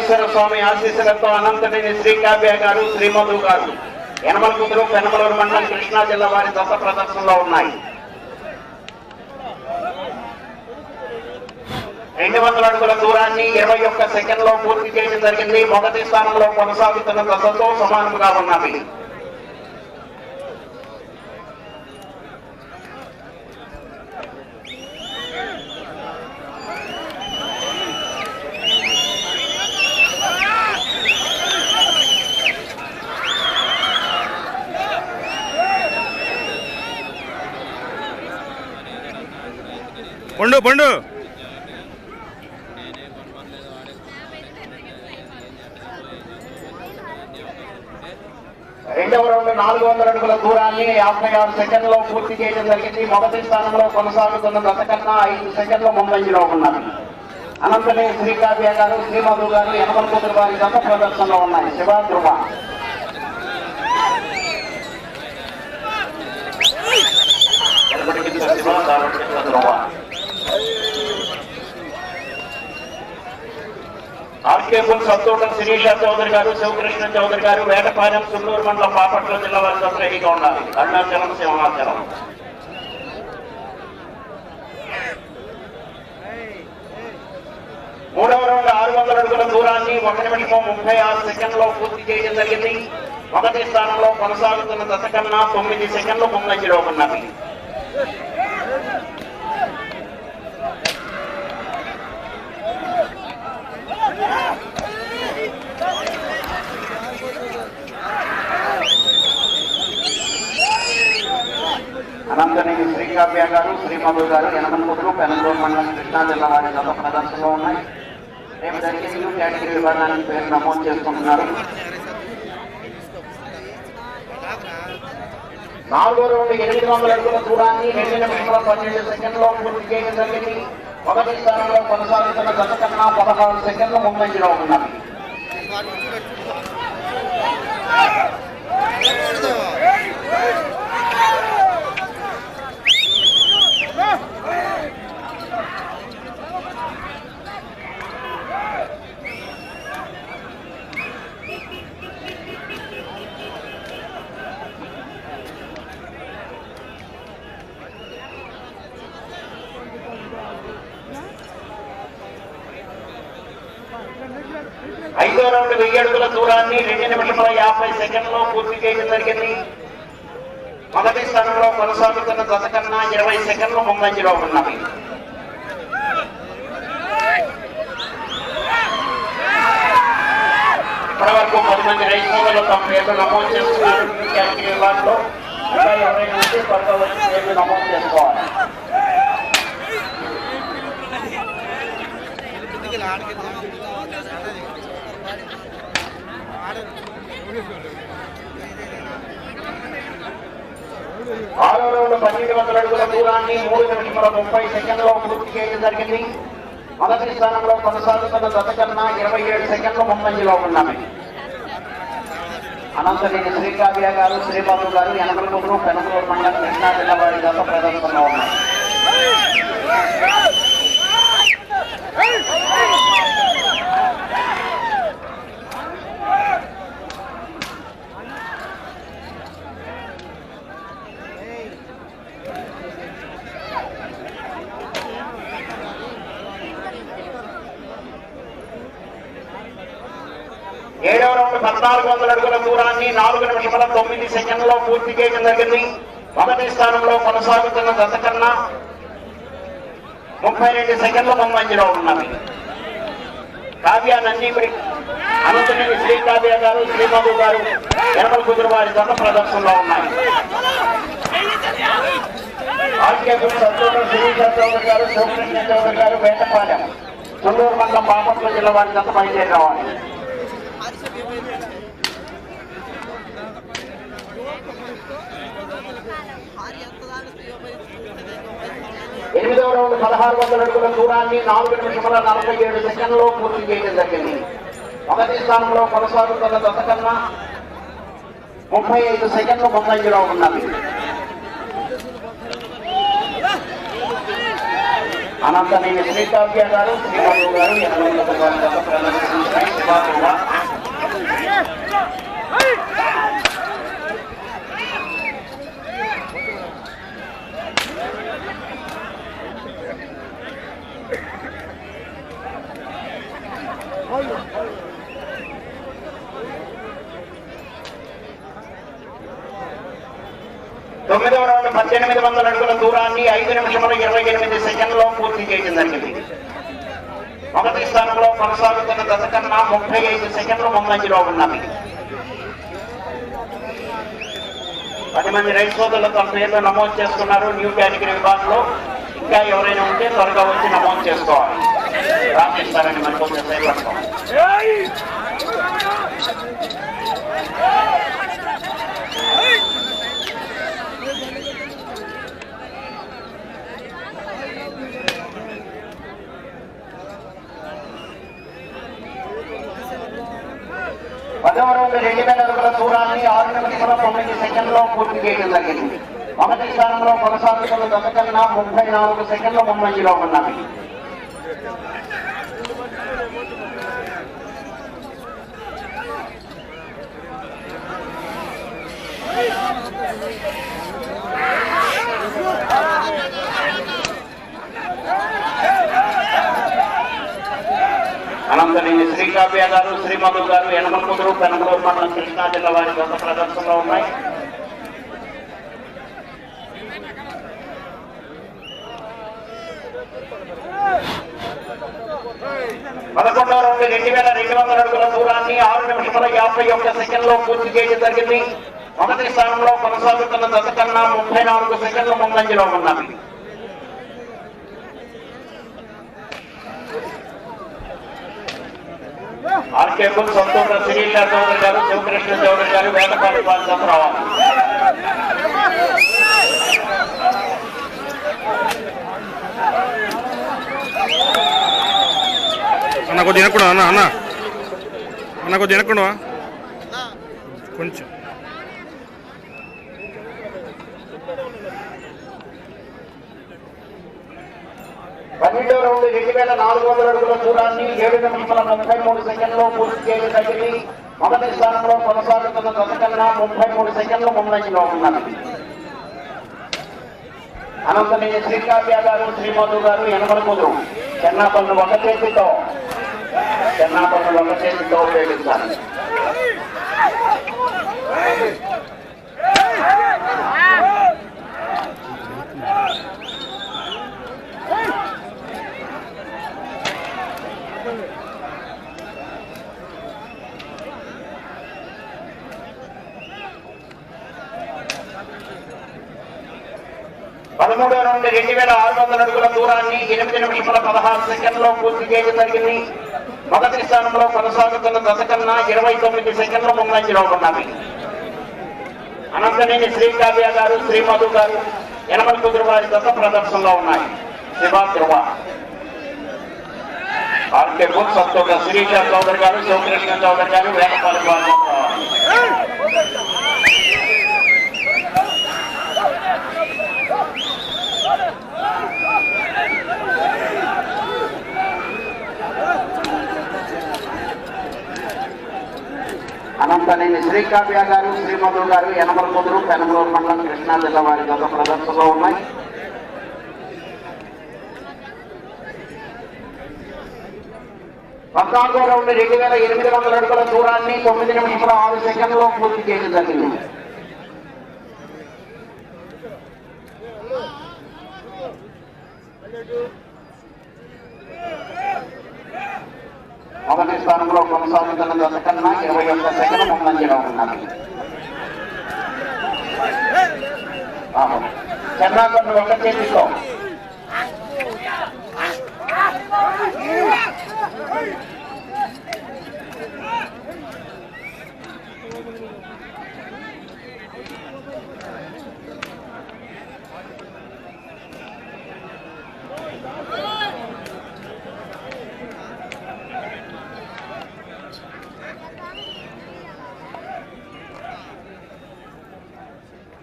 వెంకటేశ్వర స్వామి ఆశీస్సులతో అనంతనేని శ్రీకావ్య గారు శ్రీమధు గారు యనమల కుదురు పెనమలూరు మండలం కృష్ణా జిల్లా వారి దశ ప్రదర్శనలో ఉన్నాయి. రెండు వందల అడుగుల దూరాన్ని ఇరవై ఒక్క సెకండ్లో పూర్తి చేయడం జరిగింది. మొదటి స్థానంలో కొనసాగుతున్న దశతో సమానంగా ఉన్నవి పండు పండు. రెండవ రౌండ్ నాలుగు వందల అడుగుల దూరాన్ని యాభై ఆరు సెకండ్లో పూర్తి చేయడం జరిగింది. మొదటి స్థానంలో కొనసాగుతున్న గత కన్నా ఐదు సెకండ్ల ముందంజలో ఉన్నారు. అనంతనే శ్రీకావ్య గారు శ్రీమధు గారు యనమల కుదురు వారి గత ప్రదర్శనలో ఉన్నాయి. శివ ధృవ ధ్రువ. ఆర్కేపుల్ సంతోషం శిరీష చౌదరి గారు శివకృష్ణ చౌదరి గారు వేటపాలెం సున్నూరు మండలం బాపట్ల జిల్లా వారి రెడీగా ఉండాలి అరుణాచలం సింహాచలం మూడవ రౌండ్ ఆరు వందల అడుగుల దూరాన్ని ఒక నిమిషం ముప్పై ఆరు సెకండ్లో పూర్తి చేయడం జరిగింది. మొదటి స్థానంలో కొనసాగుతున్న దశ కన్నా తొమ్మిది సెకండ్లు ముందంజలో ఉన్నది. అనంతనేని శ్రీకావ్య గారు శ్రీమధు గారు యనమలకుదురు పెనగూరు మండలం కృష్ణా జిల్లా వారి గత ప్రదర్శనలో ఉన్నాయి. రేపు జరిగే న్యూ కేటగిరీ విభాగానికి పేరు నమోదు చేసుకుంటున్నారు. నాలుగో రౌండ్ ఎనిమిది వందల అడుగుల దూరాన్ని రెండు నిమిషాల పన్నెండు సెకండ్లో పూర్తి చేయడం జరిగింది. మొదటి స్థానంలో కొనసాగుతున్న గత కన్నా పదహారు సెకండ్లు ముందంజలో ఉన్నారు Hey రౌండ్ వెయ్యి అడుగుల దూరాన్ని రెండు యాభై సెకండ్లో పూర్తి చేయడం జరిగింది. మొదటి స్థానంలో కొనసాగుతున్న దశ కన్నా ఇరవై సెకండ్లు ముందంజలో ఉన్నవి. ఇప్పటి వరకు పది మంది రైతులు తమ పేర్లు నమోదు చేస్తున్నారు ఈ ఇంకా ఎవరైనా ఉంటే త్వరగా వచ్చి పేర్లు నమోదు చేసుకోవాలి. ఆరో రౌండ్ పన్నెండు వందల అడుగుల దూరాన్ని మూడు నిమిషముల ముప్పై సెకండ్లో పూర్తి చేయడం జరిగింది. మొదటి స్థానంలో కొనసాగుతున్న దశ కన్నా ఇరవై ఏడు సెకండ్లు ముందంజలో ఉన్నాయి అనంతరేని శ్రీకావ్య గారు శ్రీబాబు గారు యనమలకూరు పెనకూరు మండలం కృష్ణా జిల్లా వారి దశ ప్రదర్శనలో ఉన్నారు రౌండ్ పద్నాలుగు వందల అడుగుల దూరాన్ని నాలుగు నిమిషముల తొమ్మిది సెకండ్లో పూర్తి చేయడం జరిగింది. మొదటి స్థానంలో కొనసాగుతున్న దశ కన్నా ముప్పై రెండు సెకండ్ల ముందంజలో ఉన్నది. కావ్య నందీపుడి అనంతనేని శ్రీ కావ్య గారు శ్రీబాబు గారు యనమల కుదురు వారి దశ ప్రదర్శనలో ఉన్నాయి. ఆర్కేపురి సత్యోడు శిరీష చౌదరి గారు శివకృష్ణ చౌదరి గారు వేటపాలెం తుల్లూరు మండలం బాపట్ల జిల్లా వారి దశ బయలుదేరి రావాలి ఎనిమిదవ రౌండ్ పదహారు వందల అడుగుల దూరాన్ని నాలుగు నిమిషముల నలభై ఏడు సెకండ్లో పూర్తి చేయడం జరిగింది. మొదటి స్థానంలో కొనసాగుతున్న దశ ముప్పై ఐదు సెకండ్లు ముందంజలో ఉన్నది. అనంతమైన శ్రీకావ్య గారు శ్రీమధు గారు ఎనభై తొమ్మిది వారి గత ప్రదర్శించిన శివాకుల తొమ్మిదవ రౌండ్ పద్దెనిమిది వందల అడుగుల దూరాన్ని ఐదు నిమిషముల ఇరవై ఎనిమిది సెకండ్లో పూర్తి చేయడం జరిగింది మొదటి స్థానంలో కొనసాగుతున్న దశ కన్నా ముప్పై ఐదు సెకండ్లు ముందంజలో ఉన్నది పది మంది రైతు సోదరులు తమ పేర్లు నమోదు చేసుకున్నారు న్యూ కేటగిరీ విభాగంలో. ఇంకా ఎవరైనా ఉంటే త్వరగా వచ్చి నమోదు చేసుకోవాలి. రాపిస్తారని మనకు కొంచెం పదవ రౌండ్ రెండు వేల అడుగుల దూరాన్ని ఆరు నిమిషంలో తొమ్మిది సెకండ్లో పూర్తి చేయడం జరిగింది. మొదటి స్థానంలో కొనసాగుతున్న దశ కన్నా ముప్పై నాలుగు సెకండ్ల ముందంజలో ఉన్నవి. అనంతనేని శ్రీకావ్య గారు శ్రీమధు గారు యనమకుదురు పెనమలూరు మండలం కృష్ణా జిల్లా వారి గత ప్రదర్శనలో ఉన్నాయి. పదకొండవ రెండు రెండు వేల రెండు వందల అడుగుల దూరాన్ని ఆరు నిమిషముల యాభై ఒక్క సెకండ్లో పూర్తి చేయడం జరిగింది. మొదటి స్థానంలో కొనసాగుతున్న దశ కన్నా ముప్పై నాలుగు సెకండ్ల ముందంజలో ఉన్నది. బుల్ సంతోష శిరీష చౌదరి గారు శివకృష్ణ చౌదరి గారు వేటపాటి బాలచంద్రరావు అన్న కొద్దిగా అన్న అన్న. అన్న కొద్దిగా కొంచెం. పన్నెండో రౌండ్ రెండు వేల నాలుగు వందల అడుగుల దూరాన్ని ఏడు నిమిషాల ముప్పై మూడు సెకండ్లో పూర్తి చేయడం జరిగింది? మొదటి స్థానంలో కొనసాగుతున్న దశ కన్నా ముప్పై మూడు సెకండ్లు ముందంజలో ఉన్నది. అనంతనేని శ్రీకావ్య గారు శ్రీమధు గారు యనమల కుదురు చెన్నాపల్లి ఒక చేతితో చెన్నాపల్లి ఒక చేతితో ఉపయోగించాలి నుండి రెండు వేల ఆరు వందల అడుగుల దూరాన్ని ఎనిమిది నిమిషముల పదహారు సెకండ్లో పూర్తి చేయడం జరిగింది. మొదటి స్థానంలో కొనసాగుతున్న దశ కన్నా ఇరవై తొమ్మిది సెకండ్లు ముందంజలో ఉన్నవి. అనంతనేని శ్రీకావ్య గారు శ్రీమధు గారు యనమల కుదురు వారి దశ ప్రదర్శనలో ఉన్నాయి. శివా ధ్రువ. ఆర్కే బుక్ సత్తోట శిరీష చౌదరి గారు శివకృష్ణ చౌదరి గారు వేటపాలి గారు. అనంతనేని శ్రీకావ్య గారు శ్రీమధు గారు యనమల కుదురు పెనమలూరు మండలం కృష్ణా జిల్లా వారి గత ప్రదర్శనలో ఉన్నాయి. పద్నాలుగో రౌండ్ రెండు వేల ఎనిమిది వందల అడుగుల దూరాన్ని తొమ్మిది నిమిషాల ఆరు సెకండ్లో పూర్తి చేయడం జరిగింది. మొదటి స్థానంలో కొనసాగుతున్న దశ కన్నా ఇరవై ఒక్క సెకండ్ ముందంజలో ఉన్నది చెన్నాకొండ ఒక చేతితో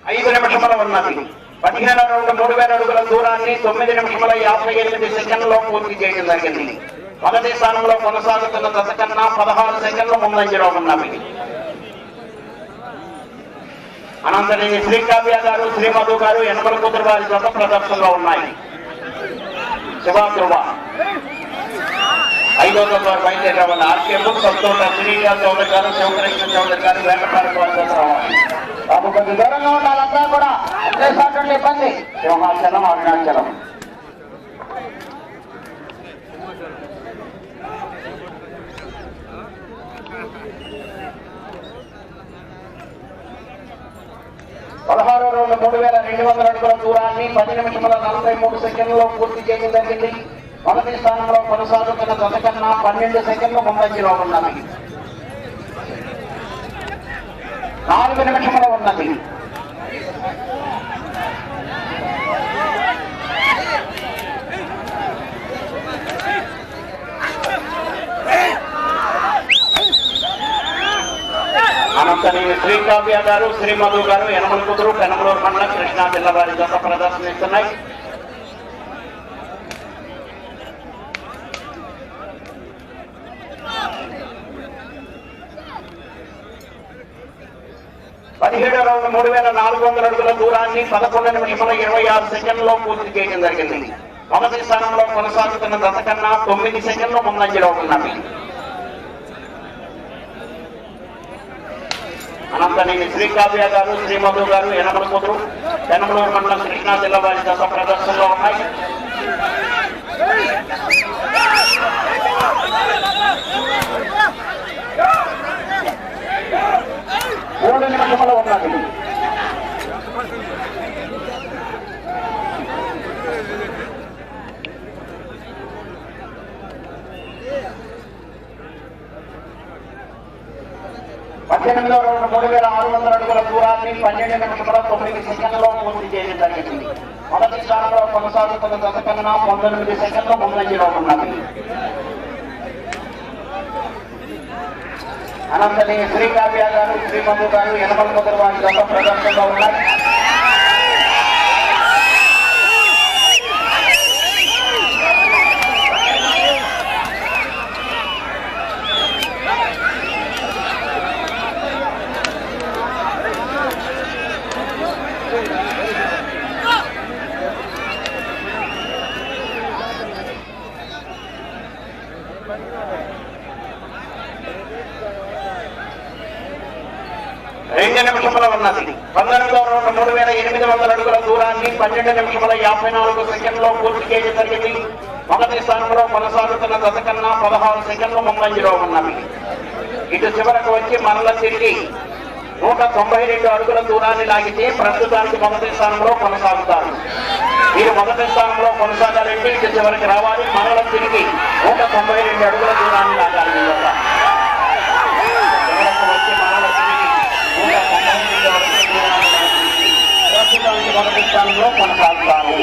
ఐదు నిమిషముల ఉన్నది పదిహేను రౌండ్ మూడు వేల అడుగుల దూరాన్ని తొమ్మిది నిమిషముల యాభై ఎనిమిది సెకండ్లో పూర్తి చేయడం జరిగింది. మొదటి స్థానంలో కొనసాగుతున్న దశ కన్నా పదహారు సెకండ్లు ముందంజలో ఉన్నవి అనంతరం శ్రీ కావ్య గారు శ్రీ మధు గారు ఎనమల కూతురు వారి జత ప్రదర్శనలో ఉన్నాయి. శివాధ్రువ ఐదో వారు బయలుదేరావాలి ఆర్కే బుక్ సంతోష శ్రీనివాస్ చౌదరి గారు శివకృష్ణ చౌదరి గారు వేటపాటి వారి జత రావాలి. మాకు కొంచెం దూరంగా ఉండాలంతా కూడా. ఒకేసారి ఇబ్బంది. సింహాచలం అరుణాచలం. పదహారు రోజుల మూడు వేల రెండు వందల అడుగుల దూరాన్ని పది నిమిషముల నలభై మూడు సెకండ్లలో పూర్తి చేయడం జరిగింది. మొదటి స్థానంలో కొనసాగుతున్న గత కన్నా పన్నెండు సెకండ్లు ముందంజలో ఉన్నాయి నాలుగు నిమిషములు ఉన్నది. అనంతని శ్రీకావ్య గారు శ్రీమధు గారు యనమల కుదురు పెనమలూరు మండలం కృష్ణా జిల్లా వారి జత ప్రదర్శనిస్తున్నాయి పదిహేడు రౌండ్ మూడు వేల నాలుగు వందల అడుగుల దూరాన్ని పదకొండు నిమిషముల ఇరవై ఆరు సెకండ్లో పూర్తి చేయడం జరిగింది. మొదటి స్థానంలో కొనసాగుతున్న దశ కన్నా తొమ్మిది సెకండ్లు ముందంజలో ఉన్నవి. అనంతనేని శ్రీకావ్య గారు శ్రీమధు గారు యనమల కూతురు యనమలూరు మండలం కృష్ణా జిల్లా వారి దశ ప్రదర్శనలో ఉన్నాయి. మూడు నిమిషములు ఉన్నది పద్దెనిమిదో రెండు మూడు వేల ఆరు వందల అడుగుల దూరాన్ని పన్నెండు నిమిషముల తొమ్మిది సెకండ్లో పూర్తి చేయడం జరిగింది. మొదటి స్థానంలో కొనసాగుతున్న దశ కన్నా పంతొమ్మిది సెకండ్లు ముందంజలో ఉన్నది. అనంతని శ్రీ కావ్య గారు శ్రీ శ్రీమధు గారు యనమల కుదురు వారి దశ ప్రదర్శనలో ఉన్నాయి రెండు నిమిషముల ఉన్నది పంతొమ్మిదవ రౌండ్ మూడు వేల ఎనిమిది వందల అడుగుల పన్నెండు నిమిషముల యాభై నాలుగు సెకండ్లో పూర్తి చేయడం జరిగింది. మొదటి స్థానంలో కొనసాగుతున్న దశ కన్నా పదహారు సెకండ్లు ముందంజలో ఉన్నవి. ఇటు చివరకు వచ్చి మరల తిరిగి నూట తొంభై రెండు అడుగుల దూరాన్ని లాగితే ప్రస్తుతానికి మొదటి స్థానంలో కొనసాగుతారు. మీరు మొదటి స్థానంలో కొనసాగాలంటే ఇటు చివరికి రావాలి. మరల తిరిగి నూట తొంభై రెండు అడుగుల దూరాన్ని లాగాలి ప్రస్తుతానికి మొదటి స్థానంలో కొనసాగుతారు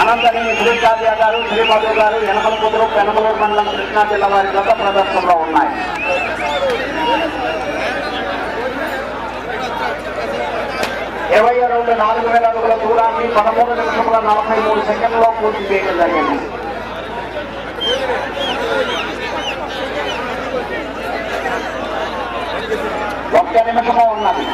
అనంతరం శ్రీకావ్య గారు శ్రీమధు గారు యనమల కుదురు పెనమలూరు మండలం కృష్ణా జిల్లా వారి గత ప్రదర్శనలో ఉన్నాయి ఇరవై రెండు నాలుగు వేల అడుగుల దూరాన్ని పదమూడు నిమిషముల నలభై మూడు సెకండ్లో పూర్తి చేయడం జరిగింది ఒక్క నిమిషము ఉన్నది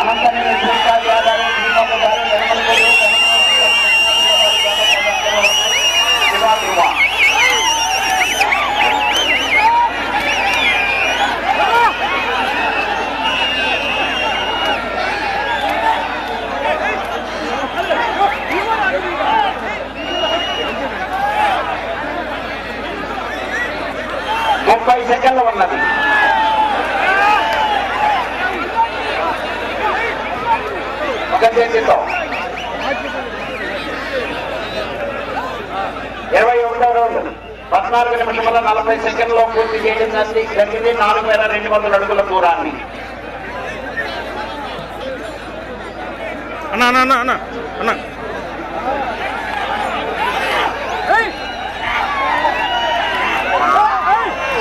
అనంతరం శ్రీకావ్య గారు శ్రీమధు గారు యనమల కుదురు పెనమలూరు మండలం కృష్ణా జిల్లా వారి గత ప్రదర్శనలో ఉన్నాయి. శివాధ్రువ. ముప్పై సెకండ్లు ఉన్నది ఒక చేతితో ఇరవై ఒకటో రౌండ్ పద్నాలుగు నిమిషముల నలభై సెకండ్లో పూర్తి చేయడం జరిగి- జరిగింది నాలుగు వేల రెండు వందల అడుగుల దూరాన్ని. అన్న అన్న అన్న అన్న అన్న.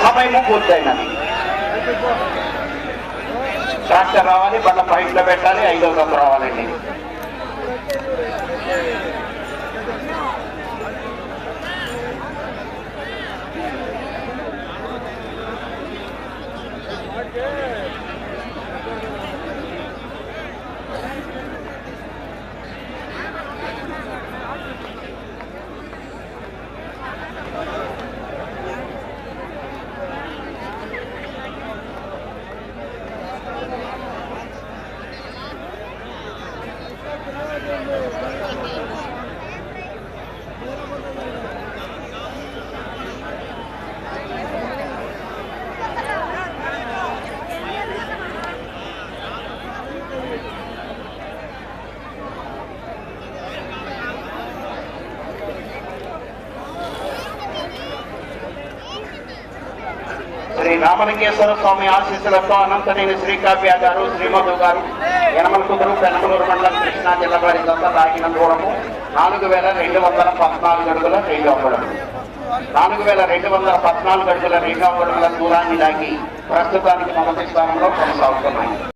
సమయము పూర్తయినది ట్రాక్టర్ రావాలి బండ పైప్లో పెట్టాలి ఐదో వందలు రావాలండి. శ్రీ స్వామి ఆశీస్సులతో అనంతనేని శ్రీకావ్య గారు శ్రీమధు గారు యనమల కుదురు పెనమలూరు మండలం కృష్ణా జిల్లా వారి దొంత తాకిన దూరము నాలుగు వేల రెండు వందల పద్నాలుగు అడుగుల రెండు అంగుళం నాలుగు వేల రెండు వందల పద్నాలుగు అడుగుల రెండు అంగుళముల దూరాన్ని దాగి ప్రస్తుతానికి మొదటి స్థానంలో కొనసాగుతున్నాయి.